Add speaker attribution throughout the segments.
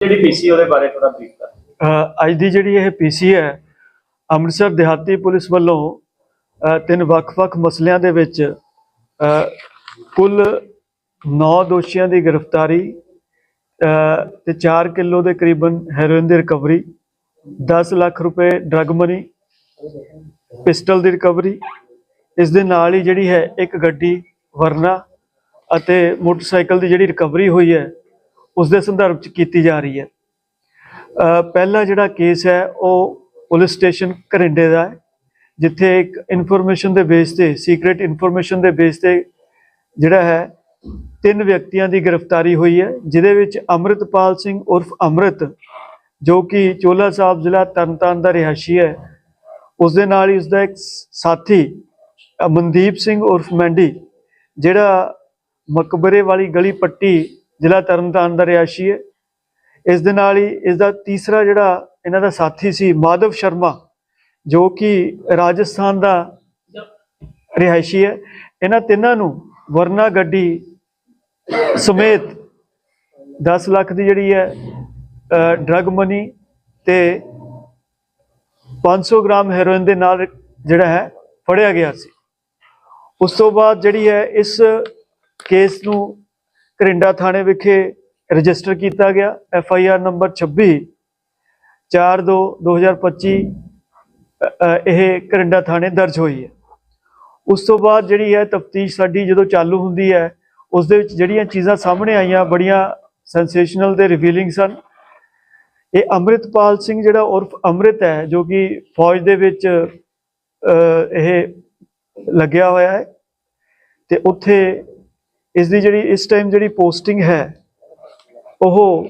Speaker 1: ਜਿਹੜੀ ਪੀਸੀ ਉਹਦੇ ਬਾਰੇ ਥੋੜਾ ਬਰੀਫ ਕਰ
Speaker 2: ਅੱਜ ਦੀ ਜਿਹੜੀ ਇਹ ਪੀਸੀ ਹੈ ਅੰਮ੍ਰਿਤਸਰ ਦਿਹਾਤੀ ਪੁਲਿਸ ਵੱਲੋਂ ਤਿੰਨ ਵੱਖ-ਵੱਖ ਮਸਲਿਆਂ ਦੇ ਵਿੱਚ ਕੁੱਲ 9 ਦੋਸ਼ੀਆਂ ਦੀ ਗ੍ਰਿਫਤਾਰੀ ਅ, ਤੇ 4 ਕਿਲੋ ਦੇ ਕਰੀਬਨ ਹੈਰੋਇਨ ਦੀ ਰਿਕਵਰੀ 10 ਲੱਖ ਰੁਪਏ ਡਰੱਗ ਮਨੀ ਪਿਸਟਲ ਦੀ ਰਿਕਵਰੀ ਇਸ ਦੇ ਨਾਲ ਹੀ ਜਿਹੜੀ ਹੈ ਇੱਕ ਗੱਡੀ ਵਰਨਾ ਅਤੇ ਮੋਟਰਸਾਈਕਲ ਦੀ ਜਿਹੜੀ ਰਿਕਵਰੀ ਹੋਈ ਹੈ ਉਸ ਦੇ ਸੰਦਰਭ ਚ ਕੀਤੀ ਜਾ ਰਹੀ ਹੈ। ਪਹਿਲਾ ਜਿਹੜਾ ਕੇਸ ਹੈ, ਉਹ ਪੁਲਿਸ ਸਟੇਸ਼ਨ ਘਰਿੰਡੇ ਦਾ ਹੈ, ਜਿੱਥੇ ਇੱਕ ਇਨਫੋਰਮੇਸ਼ਨ ਦੇ ਬੇਸ ਤੇ ਸੀਕ੍ਰੀਟ ਇਨਫੋਰਮੇਸ਼ਨ ਦੇ ਬੇਸ ਤੇ ਜਿਹੜਾ ਹੈ, ਤਿੰਨ ਵਿਅਕਤੀਆਂ ਦੀ ਗ੍ਰਿਫਤਾਰੀ ਹੋਈ ਹੈ ਜਿਦੇ ਵਿੱਚ ਅੰਮ੍ਰਿਤਪਾਲ ਸਿੰਘ ਉਰਫ ਅੰਮ੍ਰਿਤ, ਜੋ ਕਿ ਚੋਲਾ ਸਾਹਿਬ ਜ਼ਿਲ੍ਹਾ ਤਰਨਤਾਰਨ ਦਾ ਰਿਹਾਇਸ਼ੀ ਹੈ ਉਸ ਦੇ ਨਾਲ ਹੀ ਉਸ ਦਾ ਇੱਕ ਸਾਥੀ ਮਨਦੀਪ ਸਿੰਘ ਉਰਫ ਮੈਂਡੀ ਜਿਹੜਾ ਮਕਬਰੇ ਵਾਲੀ ਗਲੀ ਪੱਟੀ ਜ਼ਿਲ੍ਹਾ ਤਰਨਤਾਰਨ ਦਾ ਰਿਹਾਇਸ਼ੀ ਹੈ। ਇਸ ਦੇ ਨਾਲ ਹੀ ਇਸ ਦਾ ਤੀਸਰਾ ਜਿਹੜਾ ਇਹਨਾਂ ਦਾ ਸਾਥੀ ਸੀ ਮਾਧਵ ਸ਼ਰਮਾ, ਜੋ ਕਿ ਰਾਜਸਥਾਨ ਦਾ ਰਿਹਾਇਸ਼ੀ ਹੈ। ਇਹਨਾਂ ਤਿੰਨਾਂ ਨੂੰ ਵਰਨਾ ਗੱਡੀ ਸਮੇਤ 10 ਲੱਖ ਦੀ ਜਿਹੜੀ ਹੈ ਡਰਗ ਮਨੀ ਤੇ 500 ਗ੍ਰਾਮ ਹੈਰੋਇਨ ਦੇ ਨਾਲ ਜਿਹੜਾ ਹੈ ਫੜਿਆ ਗਿਆ ਸੀ। ਉਸ ਤੋਂ ਬਾਅਦ ਜਿਹੜੀ ਹੈ, ਇਸ ਕੇਸ ਨੂੰ ਕਰਿੰਡਾ ਥਾਣੇ ਵਿਖੇ ਰਜਿਸਟਰ ਕੀਤਾ ਗਿਆ। ਐਫ ਆਈ ਆਰ ਨੰਬਰ 26 4 2 2025 ਅ, ਅ, ਇਹ ਕਰਿੰਡਾ ਥਾਣੇ ਦਰਜ ਹੋਈ ਹੈ। ਉਸ ਤੋਂ ਬਾਅਦ ਜਿਹੜੀ ਹੈ ਤਫਤੀਸ਼ ਸਾਡੀ ਜਦੋਂ ਚਾਲੂ ਹੁੰਦੀ ਹੈ ਉਸ ਦੇ ਵਿੱਚ ਜਿਹੜੀਆਂ ਚੀਜ਼ਾਂ ਸਾਹਮਣੇ ਆਈਆਂ ਬੜੀਆਂ ਸੈਂਸੇਸ਼ਨਲ ਤੇ ਰਿਵੀਲਿੰਗ ਸਨ। ਇਹ ਅੰਮ੍ਰਿਤਪਾਲ ਸਿੰਘ ਜਿਹੜਾ ਉਰਫ ਅੰਮ੍ਰਿਤ ਹੈ ਜੋ ਕਿ ਫੌਜ ਦੇ ਵਿੱਚ ਇਹ ਲੱਗਿਆ ਹੋਇਆ ਹੈ ਤੇ ਉੱਥੇ ਇਸ ਦੀ ਜਿਹੜੀ, ਇਸ ਟਾਈਮ ਜਿਹੜੀ ਪੋਸਟਿੰਗ ਹੈ, ਉਹ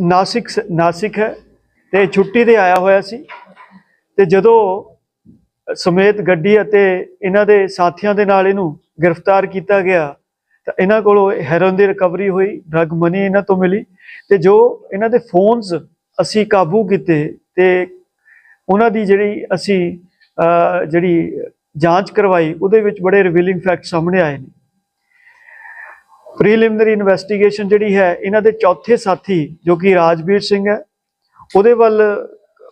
Speaker 2: ਨਾਸਿਕ ਨਾਸਿਕ ਹੈ ਤੇ ਛੁੱਟੀ ਤੇ ਆਇਆ ਹੋਇਆ ਸੀ ਤੇ ਜਦੋਂ ਸਮੇਤ ਗੱਡੀ ਅਤੇ ਇਹਨਾਂ ਦੇ ਸਾਥੀਆਂ ਦੇ ਨਾਲ ਇਹਨੂੰ ਗ੍ਰਿਫਤਾਰ ਕੀਤਾ ਗਿਆ, ਤਾਂ ਇਹਨਾਂ ਕੋਲੋਂ ਹੈਰੋਇਨ ਦੀ ਰਿਕਵਰੀ ਹੋਈ ਡਰਗ ਮਨੀ ਇਹਨਾਂ ਤੋਂ ਮਿਲੀ ਤੇ ਜੋ ਇਹਨਾਂ ਦੇ ਫੋਨਸ ਅਸੀਂ ਕਾਬੂ ਕੀਤੇ ਤੇ ਉਹਨਾਂ ਦੀ ਜਿਹੜੀ ਅਸੀਂ ਜਿਹੜੀ ਜਾਂਚ ਕਰਵਾਈ, ਉਹਦੇ ਵਿੱਚ ਬੜੇ ਰਿਵੀਲਿੰਗ ਫੈਕਟ ਸਾਹਮਣੇ ਆਏ ਨੇ। ਪ੍ਰੀਲਿਮਿਨਰੀ ਇਨਵੈਸਟੀਗੇਸ਼ਨ ਜਿਹੜੀ ਹੈ, ਇਹਨਾਂ ਦੇ ਚੌਥੇ ਸਾਥੀ ਜੋ ਕਿ ਰਾਜਵੀਰ ਸਿੰਘ ਹੈ, ਉਹਦੇ ਵੱਲ,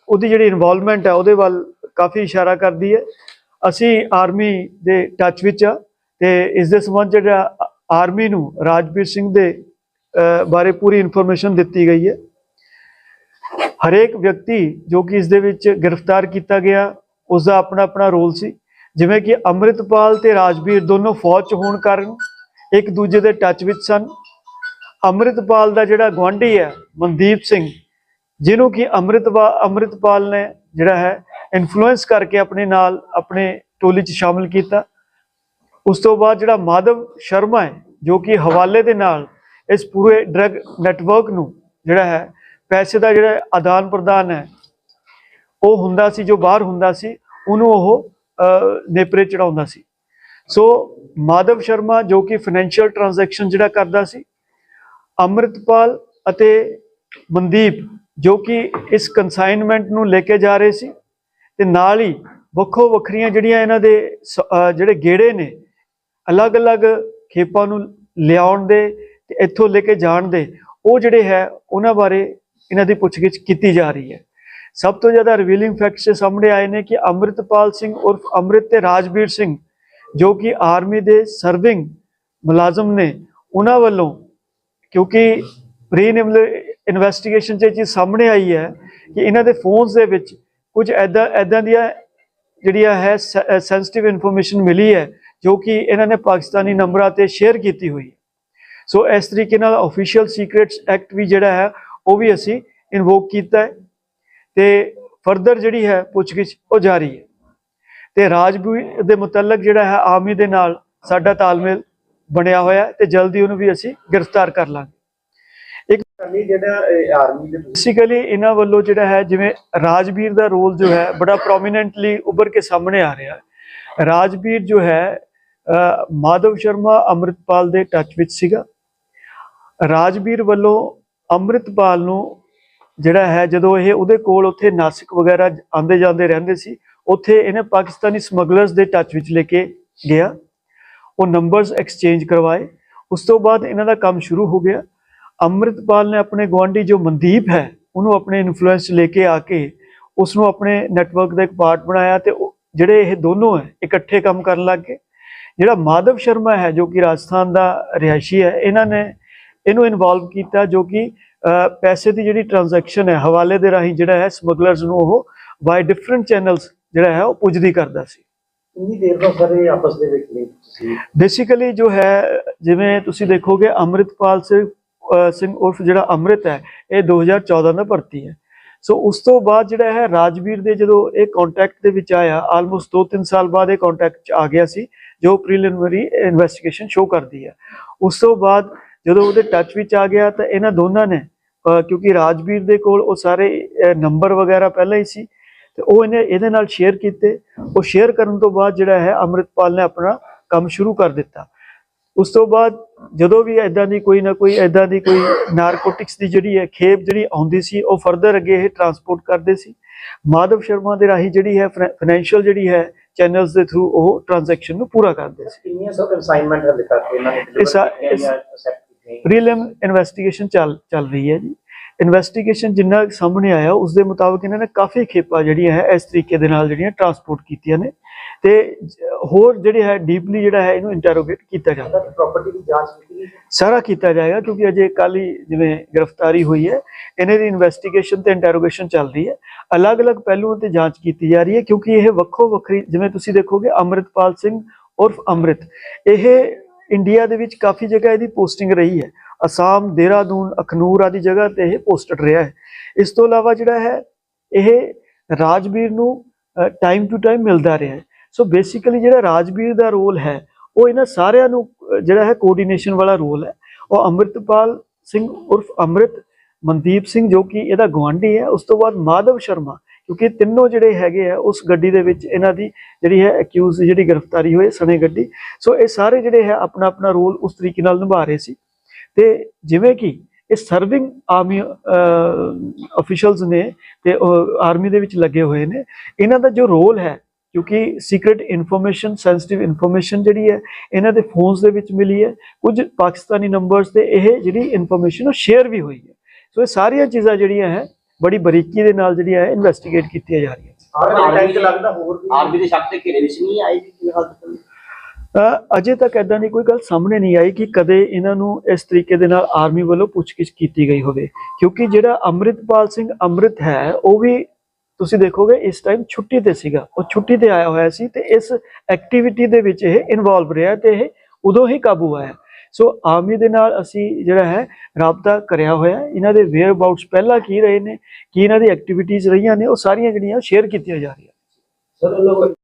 Speaker 2: ਉਹਦੀ ਜਿਹੜੀ ਇਨਵੋਲਵਮੈਂਟ ਹੈ, ਉਹਦੇ ਵੱਲ ਕਾਫੀ ਇਸ਼ਾਰਾ ਕਰਦੀ ਹੈ। ਅਸੀਂ ਆਰਮੀ ਦੇ ਟੱਚ ਵਿੱਚ ਆ ਤੇ ਇਸ ਦੇ ਸੰਬੰਧ ਜਿਹੜਾ ਆਰਮੀ ਨੂੰ ਰਾਜਵੀਰ ਸਿੰਘ ਦੇ ਬਾਰੇ ਪੂਰੀ ਇਨਫੋਰਮੇਸ਼ਨ ਦਿੱਤੀ ਗਈ ਹੈ। ਹਰੇਕ ਵਿਅਕਤੀ ਜੋ ਕਿ ਇਸ ਦੇ ਵਿੱਚ ਗ੍ਰਿਫਤਾਰ ਕੀਤਾ ਗਿਆ ਉਸ ਦਾ ਆਪਣਾ ਆਪਣਾ ਰੋਲ ਸੀ। ਜਿਵੇਂ ਕਿ ਅੰਮ੍ਰਿਤਪਾਲ ਤੇ ਰਾਜਵੀਰ ਦੋਨੋਂ ਫੌਜ 'ਚ ਹੋਣ ਕਾਰਨ ਇੱਕ ਦੂਜੇ ਦੇ ਟੱਚ ਵਿੱਚ ਸਨ। ਅੰਮ੍ਰਿਤਪਾਲ ਦਾ ਜਿਹੜਾ ਗਵਾਂਢੀ ਹੈ, ਮਨਦੀਪ ਸਿੰਘ, ਜਿਹਨੂੰ ਕਿ ਅੰਮ੍ਰਿਤਪਾਲ ਅੰਮ੍ਰਿਤਪਾਲ ਨੇ ਜਿਹੜਾ ਹੈ ਇਨਫਲੂਐਂਸ ਕਰਕੇ ਆਪਣੇ ਨਾਲ ਆਪਣੇ ਟੋਲੀ 'ਚ ਸ਼ਾਮਿਲ ਕੀਤਾ। ਉਸ ਤੋਂ ਬਾਅਦ ਜਿਹੜਾ ਮਾਧਵ ਸ਼ਰਮਾ ਹੈ, ਜੋ ਕਿ ਹਵਾਲੇ ਦੇ ਨਾਲ ਇਸ ਪੂਰੇ ਡਰਗ ਨੈਟਵਰਕ ਨੂੰ ਜਿਹੜਾ ਹੈ, ਪੈਸੇ ਦਾ ਜਿਹੜਾ ਆਦਾਨ ਪ੍ਰਦਾਨ ਹੈ, ਉਹ ਹੁੰਦਾ ਸੀ, ਜੋ ਬਾਹਰ ਹੁੰਦਾ ਸੀ, ਉਹਨੂੰ ਉਹ ਨੇਪਰੇ ਚੜਾਉਂਦਾ ਸੀ। ਸੋ ਮਾਧਵ ਸ਼ਰਮਾ ਜੋ ਕਿ ਫਾਈਨੈਂਸ਼ੀਅਲ ਟ੍ਰਾਂਜੈਕਸ਼ਨ ਜਿਹੜਾ ਕਰਦਾ ਸੀ, ਅੰਮ੍ਰਿਤਪਾਲ ਅਤੇ ਮਨਦੀਪ ਜੋ ਕਿ ਇਸ ਕਨਸਾਈਨਮੈਂਟ ਨੂੰ ਲੈ ਕੇ ਜਾ ਰਹੇ ਸੀ ਤੇ ਨਾਲ ਹੀ ਵੱਖੋ ਵੱਖਰੀਆਂ ਜਿਹੜੀਆਂ ਇਹਨਾਂ ਦੇ ਸ- ਜਿਹੜੇ ਗੇੜੇ ਨੇ ਅਲੱਗ-ਅਲੱਗ ਖੇਪਾਂ ਨੂੰ ਲਿਆਉਣ ਦੇ ਤੇ ਇੱਥੋਂ ਲੈ ਕੇ ਜਾਣ ਦੇ, ਉਹ ਜਿਹੜੇ ਹੈ, ਉਹਨਾਂ ਬਾਰੇ ਇਹਨਾਂ ਦੀ ਪੁੱਛਗਿੱਛ ਕੀਤੀ ਜਾ ਰਹੀ ਹੈ। ਸਭ ਤੋਂ ਜ਼ਿਆਦਾ ਰਿਵੀਲਿੰਗ ਫੈਕਟਸ ਸਾਹਮਣੇ ਆਏ ਨੇ ਕਿ ਅੰਮ੍ਰਿਤਪਾਲ ਸਿੰਘ ਉਰਫ ਅੰਮ੍ਰਿਤ ਤੇ ਰਾਜਵੀਰ ਸਿੰਘ, ਜੋ ਕਿ ਆਰਮੀ ਦੇ ਸਰਵਿੰਗ ਮੁਲਾਜ਼ਮ ਨੇ, ਉਹਨਾਂ ਵੱਲੋਂ ਕਿਉਂਕਿ ਪ੍ਰੀਨਿਮਲ ਇਨਵੈਸਟੀਗੇਸ਼ਨ 'ਚ ਇਹ ਚੀਜ਼ ਸਾਹਮਣੇ ਆਈ ਹੈ ਕਿ ਇਹਨਾਂ ਦੇ ਫੋਨਸ ਦੇ ਵਿੱਚ ਕੁਝ ਐਦਾਂ ਐਦਾਂ ਦੀਆਂ ਜਿਹੜੀਆਂ ਹੈ ਸੈਂਸਿਟਿਵ ਇਨਫੋਰਮੇਸ਼ਨ ਮਿਲੀ ਹੈ, ਜੋ ਕਿ ਇਹਨਾਂ ਨੇ ਪਾਕਿਸਤਾਨੀ ਨੰਬਰਾਂ ਤੇ ਸ਼ੇਅਰ ਕੀਤੀ ਹੋਈ ਹੈ। ਸੋ ਇਸ ਤਰੀਕੇ ਨਾਲ ਆਫੀਸ਼ੀਅਲ ਸੀਕ੍ਰੀਟਸ ਐਕਟ ਵੀ ਜਿਹੜਾ ਹੈ, ਉਹ ਵੀ ਅਸੀਂ ਇਨਵੋਕ ਕੀਤਾ ਹੈ। ਤੇ ਫਰਦਰ ਜਿਹੜੀ ਹੈ ਪੁੱਛਗਿੱਛ ਉਹ ਜਾਰੀ ਹੈ। ਤੇ ਰਾਜਵੀਰ ਦੇ ਮੁਤਲਕ ਜਿਹੜਾ ਹੈ ਆਰਮੀ ਦੇ ਨਾਲ ਸਾਡਾ ਤਾਲਮੇਲ ਬਣਿਆ ਹੋਇਆ ਤੇ ਜਲਦੀ ਉਹਨੂੰ ਵੀ ਅਸੀਂ ਗ੍ਰਿਫਤਾਰ ਕਰ ਲਾਂਗੇ।
Speaker 1: ਕਰਨੀ ਜਿਹੜਾ ਆਰਮੀ ਦੇ
Speaker 2: ਬੇਸਿਕਲੀ ਇਹਨਾਂ ਵੱਲੋਂ ਜਿਹੜਾ ਹੈ ਜਿਵੇਂ ਰਾਜਵੀਰ ਦਾ ਰੋਲ ਜੋ ਹੈ ਬੜਾ ਪ੍ਰੋਮੀਨੈਂਟਲੀ ਉੱਭਰ ਕੇ ਸਾਹਮਣੇ ਆ ਰਿਹਾ ਹੈ। ਰਾਜਵੀਰ ਜੋ ਹੈ ਮਾਧਵ ਸ਼ਰਮਾ ਅੰਮ੍ਰਿਤਪਾਲ ਦੇ ਟੱਚ ਵਿੱਚ ਸੀਗਾ। ਰਾਜਵੀਰ ਵੱਲੋਂ ਅੰਮ੍ਰਿਤਪਾਲ ਨੂੰ ਜਿਹੜਾ ਹੈ, ਜਦੋਂ ਇਹ ਉਹਦੇ ਕੋਲ ਉੱਥੇ ਨਾਸਿਕ ਵਗੈਰਾ ਆਂਦੇ ਜਾਂਦੇ ਰਹਿੰਦੇ ਸੀ, ਉੱਥੇ ਇਹਨੇ ਪਾਕਿਸਤਾਨੀ ਸਮਗਲਰਸ ਦੇ ਟੱਚ ਵਿੱਚ ਲੈ ਕੇ ਗਿਆ। ਉਹ ਨੰਬਰਸ ਐਕਸਚੇਂਜ ਕਰਵਾਏ। ਉਸ ਤੋਂ ਬਾਅਦ ਇਹਨਾਂ ਦਾ ਕੰਮ ਸ਼ੁਰੂ ਹੋ ਗਿਆ। ਅੰਮ੍ਰਿਤਪਾਲ ਨੇ ਆਪਣੇ ਗਵਾਂਢੀ ਜੋ ਮਨਦੀਪ ਹੈ, ਉਹਨੂੰ ਆਪਣੇ ਇਨਫਲੂਐਂਸ ਲੈ ਕੇ ਆ ਕੇ ਉਸ ਨੂੰ ਆਪਣੇ ਨੈਟਵਰਕ ਦਾ ਇੱਕ ਪਾਰਟ ਬਣਾਇਆ ਤੇ ਜਿਹੜੇ ਇਹ ਦੋਨੋਂ ਹੈ, ਇਕੱਠੇ ਕੰਮ ਕਰਨ ਲੱਗ ਗਏ। ਜਿਹੜਾ ਮਾਧਵ ਸ਼ਰਮਾ ਹੈ, ਜੋ ਕਿ ਰਾਜਸਥਾਨ ਦਾ ਰਿਹਾਇਸ਼ੀ ਹੈ, ਇਹਨਾਂ ਨੇ, ਇਹਨੂੰ ਇਨਵੋਲਵ ਕੀਤਾ ਜੋ ਕਿ ਪੈਸੇ ਦੀ ਜਿਹੜੀ ਟ੍ਰਾਂਜੈਕਸ਼ਨ ਹੈ ਹਵਾਲੇ ਦੇ ਰਾਹੀਂ ਜਿਹੜਾ ਹੈ ਸਮਗਲਰਸ ਨੂੰ ਉਹ ਬਾਈ ਡਿਫਰੈਂਟ ਚੈਨਲਸ ਜਿਹੜਾ ਹੈ ਉਹ ਪੁੱਜਦੀ ਕਰਦਾ ਸੀ।
Speaker 1: ਇੰਨੀ ਦੇਰ ਤੋਂ ਸਾਰੇ ਆਪਸ ਦੇ ਵਿੱਚ ਲਿੰਕ ਸੀ
Speaker 2: ਬੇਸਿਕਲੀ ਜੋ ਹੈ ਜਿਵੇਂ ਤੁਸੀਂ ਦੇਖੋਗੇ ਅੰਮ੍ਰਿਤਪਾਲ ਸਿੰਘ ਸਿੰਘ ਉਰਫ ਜਿਹੜਾ ਅੰਮ੍ਰਿਤ ਹੈ ਇਹ 2014 ਦਾ ਭਰਤੀ ਹੈ। ਸੋ ਉਸ ਤੋਂ ਬਾਅਦ ਜਿਹੜਾ ਹੈ ਰਾਜਵੀਰ ਦੇ ਜਦੋਂ ਇਹ ਕੰਟੈਕਟ ਦੇ ਵਿੱਚ ਆਇਆ ਆਲਮੋਸਟ 2-3 ਸਾਲ ਬਾਅਦ ਇਹ ਕੰਟੈਕਟ ਚ ਆ ਗਿਆ ਸੀ ਜੋ ਪ੍ਰੀਲਿਮਿਨਰੀ ਇਨਵੈਸਟੀਗੇਸ਼ਨ ਸ਼ੋ ਕਰਦੀ ਹੈ। ਉਸ ਤੋਂ ਬਾਅਦ ਜਦੋਂ ਉਹਦੇ ਟੱਚ ਵਿੱਚ ਆ ਗਿਆ ਤਾਂ ਇਹਨਾਂ ਦੋਨਾਂ ਨੇ ਕਿਉਂਕਿ ਰਾਜਵੀਰ ਦੇ ਕੋਲ ਉਹ ਸਾਰੇ ਨੰਬਰ ਵਗੈਰਾ ਪਹਿਲਾਂ ਹੀ ਸੀ ਤੇ ਉਹ ਇਹਨੇ ਇਹਦੇ ਨਾਲ ਸ਼ੇਅਰ ਕੀਤੇ। ਉਹ ਸ਼ੇਅਰ ਕਰਨ ਤੋਂ ਬਾਅਦ ਜਿਹੜਾ ਹੈ ਅੰਮ੍ਰਿਤਪਾਲ ਨੇ ਆਪਣਾ ਕੰਮ ਸ਼ੁਰੂ ਕਰ ਦਿੱਤਾ। ਉਸ ਤੋਂ ਬਾਅਦ ਜਦੋਂ ਵੀ ਐਦਾਂ ਦੀ ਕੋਈ ਨਾ ਕੋਈ ਐਦਾਂ ਦੀ ਕੋਈ ਨਾਰਕੋਟਿਕਸ ਦੀ ਜਿਹੜੀ ਹੈ ਖੇਪ ਜਿਹੜੀ ਆਉਂਦੀ ਸੀ ਉਹ ਫਰਦਰ ਅੱਗੇ ਇਹ ਟਰਾਂਸਪੋਰਟ ਕਰਦੇ ਸੀ। ਮਾਧਵ ਸ਼ਰਮਾ ਦੇ ਰਾਹੀਂ ਜਿਹੜੀ ਹੈ ਫਾਈਨੈਂਸ਼ੀਅਲ ਜਿਹੜੀ ਹੈ ਚੈਨਲਸ ਦੇ ਥਰੂ ਉਹ ਟ੍ਰਾਂਜੈਕਸ਼ਨ ਨੂੰ ਪੂਰਾ ਕਰਦੇ ਸੀ।
Speaker 1: ਕਿੰਨੀਆਂ ਸਭ ਅਸਾਈਨਮੈਂਟ ਹਲੇ ਤੱਕ ਇਹਨਾਂ ਨੇ
Speaker 2: ਪ੍ਰੀਲਿਮ ਇਨਵੈਸਟੀਗੇਸ਼ਨ ਚੱਲ ਚੱਲ ਰਹੀ ਹੈ ਜੀ। ਇਨਵੈਸਟੀਗੇਸ਼ਨ ਜਿੰਨਾ ਸਾਹਮਣੇ ਆਇਆ ਉਸ ਦੇ ਮੁਤਾਬਕ ਇਹਨਾਂ ਨੇ ਕਾਫੀ ਖੇਪਾਂ ਜਿਹੜੀਆਂ ਹੈ ਇਸ ਤਰੀਕੇ ਦੇ ਨਾਲ ਜਿਹੜੀਆਂ ਟਰਾਂਸਪੋਰਟ ਕੀਤੀਆਂ ਨੇ। ਤੇ ਹੋਰ ਜਿਹੜੇ ਹੈ ਡੀਪਲੀ ਜਿਹੜਾ ਹੈ ਇਹਨੂੰ ਇੰਟਰੋਗੇਟ ਕੀਤਾ ਜਾਂਦਾ
Speaker 1: ਪ੍ਰਾਪਰਟੀ ਦੀ ਜਾਂਚ ਕੀਤੀ
Speaker 2: ਸਾਰਾ ਕੀਤਾ ਜਾਏਗਾ ਕਿਉਂਕਿ ਅਜੇ ਕੱਲ ਹੀ ਜਿਵੇਂ ਗ੍ਰਿਫਤਾਰੀ ਹੋਈ ਹੈ ਇਹਨਾਂ ਦੀ ਇਨਵੈਸਟੀਗੇਸ਼ਨ ਤੇ ਇੰਟਰੋਗੇਸ਼ਨ ਚੱਲ ਰਹੀ ਹੈ। ਅਲੱਗ-ਅਲੱਗ ਪਹਿਲੂਆਂ ਤੇ ਜਾਂਚ ਕੀਤੀ ਜਾ ਰਹੀ ਹੈ ਕਿਉਂਕਿ ਇਹ ਵੱਖੋ ਵੱਖਰੀ ਜਿਵੇਂ ਤੁਸੀਂ ਦੇਖੋਗੇ ਅੰਮ੍ਰਿਤਪਾਲ ਸਿੰਘ ਉਰਫ ਅੰਮ੍ਰਿਤ। ਇਹ ਇੰਡੀਆ ਦੇ ਵਿੱਚ ਕਾਫੀ ਜਗ੍ਹਾ ਇਹਦੀ ਪੋਸਟਿੰਗ ਰਹੀ ਹੈ। ਅਸਾਮ, ਦੇਹਰਾਦੂਨ, ਅਖਨੂਰ ਆਦਿ ਜਗ੍ਹਾ ਤੇ ਇਹ ਪੋਸਟਡ ਰਿਹਾ ਹੈ। ਇਸ ਤੋਂ ਇਲਾਵਾ ਜਿਹੜਾ ਹੈ, ਇਹ ਰਾਜਵੀਰ ਨੂੰ ਟਾਈਮ ਟੂ ਟਾਈਮ ਮਿਲਦਾ ਰਿਹਾ ਹੈ। ਸੋ ਬੇਸਿਕਲੀ ਜਿਹੜਾ ਰਾਜਵੀਰ ਦਾ ਰੋਲ ਹੈ, ਉਹ ਇਹਨਾਂ ਸਾਰਿਆਂ ਨੂੰ ਜਿਹੜਾ ਹੈ ਕੋਆਰਡੀਨੇਸ਼ਨ ਵਾਲਾ ਰੋਲ ਹੈ। ਉਹ ਅੰਮ੍ਰਿਤਪਾਲ ਸਿੰਘ ਉਰਫ ਅੰਮ੍ਰਿਤ, ਮਨਦੀਪ ਸਿੰਘ ਜੋ ਕਿ ਇਹਦਾ ਗਵਾਂਢੀ ਹੈ। ਉਸ ਤੋਂ ਬਾਅਦ ਮਾਧਵ ਸ਼ਰਮਾ ਕਿਉਂਕਿ ਤਿੰਨੋਂ ਜਿਹੜੇ ਹੈਗੇ ਆ, ਉਸ ਗੱਡੀ ਦੇ ਵਿੱਚ ਇਹਨਾਂ ਦੀ ਜਿਹੜੀ ਹੈ ਅਕਿਊਜ਼ ਦੀ ਜਿਹੜੀ ਗ੍ਰਿਫਤਾਰੀ ਹੋਏ ਸਣੇ ਗੱਡੀ। ਸੋ ਇਹ ਸਾਰੇ ਜਿਹੜੇ ਹੈ ਆਪਣਾ ਆਪਣਾ ਰੋਲ ਉਸ ਤਰੀਕੇ ਨਾਲ ਨਿਭਾ ਰਹੇ ਸੀ। ਤੇ ਜਿਵੇਂ ਕਿ ਇਹ ਸਰਵਿੰਗ ਆਰਮੀ ਅਫੀਸ਼ੀਅਲਸ ਨੇ ਤੇ ਆਰਮੀ ਦੇ ਵਿੱਚ ਲੱਗੇ ਹੋਏ ਨੇ। ਇਹਨਾਂ ਦਾ ਜੋ ਰੋਲ ਹੈ, ਕਿਉਂਕਿ ਸੀਕ੍ਰੀਟ ਇਨਫੋਰਮੇਸ਼ਨ ਸੈਂਸਿਟਿਵ ਇਨਫੋਰਮੇਸ਼ਨ ਜਿਹੜੀ ਹੈ, ਇਹਨਾਂ ਦੇ ਫੋਨਸ ਦੇ ਵਿੱਚ ਮਿਲੀ ਹੈ। ਕੁਝ ਪਾਕਿਸਤਾਨੀ ਨੰਬਰਸ ਤੇ ਇਹ ਜਿਹੜੀ ਇਨਫੋਰਮੇਸ਼ਨ ਉਹ ਸ਼ੇਅਰ ਵੀ ਹੋਈ ਹੈ। ਸੋ ਇਹ ਸਾਰੀਆਂ ਚੀਜ਼ਾਂ ਜਿਹੜੀਆਂ ਹੈ ਬੜੀ ਬਰੀਕੀ ਦੇ ਨਾਲ ਜਿਹੜੀਆਂ ਹੈ ਇਨਵੈਸਟੀਗੇਟ ਕੀਤੀਆਂ ਜਾ
Speaker 3: ਆਰਮੀ ਦੇ ਸ਼ੱਕ ਤੇ ਘੇਰੇ ਵਿੱਚ ਨਹੀਂ ਤੱਕ
Speaker 2: ਅ, ਅਜੇ ਤੱਕ ਐਦਾਂ ਦੀ ਕੋਈ ਗੱਲ ਸਾਹਮਣੇ ਨਹੀਂ ਆਈ ਕਿ ਕਦੇ ਇਹਨਾਂ ਨੂੰ ਇਸ ਤਰੀਕੇ ਦੇ ਨਾਲ ਆਰਮੀ ਵੱਲੋਂ ਪੁੱਛਗਿੱਛ ਕੀਤੀ ਗਈ ਹੋਵੇ। ਕਿਉਂਕਿ ਜਿਹੜਾ ਅੰਮ੍ਰਿਤਪਾਲ ਸਿੰਘ ਅੰਮ੍ਰਿਤ ਹੈ ਉਹ ਵੀ ਤੁਸੀਂ ਦੇਖੋਗੇ ਇਸ ਟਾਈਮ ਛੁੱਟੀ ਤੇ ਸੀਗਾ। ਉਹ ਛੁੱਟੀ ਤੇ ਆਇਆ ਹੋਇਆ ਸੀ ਤੇ ਇਸ ਐਕਟੀਵਿਟੀ ਦੇ ਵਿੱਚ ਇਹ ਇਨਵੋਲਵ ਰਿਹਾ ਤੇ ਇਹ ਉਦੋਂ ਹੀ ਕਾਬੂ ਆਇਆ। ਸੋ ਆਰਮੀ ਦੇ ਨਾਲ ਅਸੀਂ ਜਿਹੜਾ ਹੈ ਰਾਬਤਾ ਕਰਿਆ ਹੋਇਆ ਇਹਨਾਂ ਦੇ ਵੇਅਰ ਅਬਾਊਟਸ ਪਹਿਲਾਂ ਕੀ ਰਹੇ ਨੇ, ਕੀ ਇਹਨਾਂ ਦੀ ਐਕਟੀਵਿਟੀਜ਼ ਰਹੀਆਂ ਨੇ, ਉਹ ਸਾਰੀਆਂ ਜਿਹੜੀਆਂ ਸ਼ੇਅਰ ਕੀਤੀਆਂ ਜਾ ਰਹੀਆਂ
Speaker 1: ਸਰ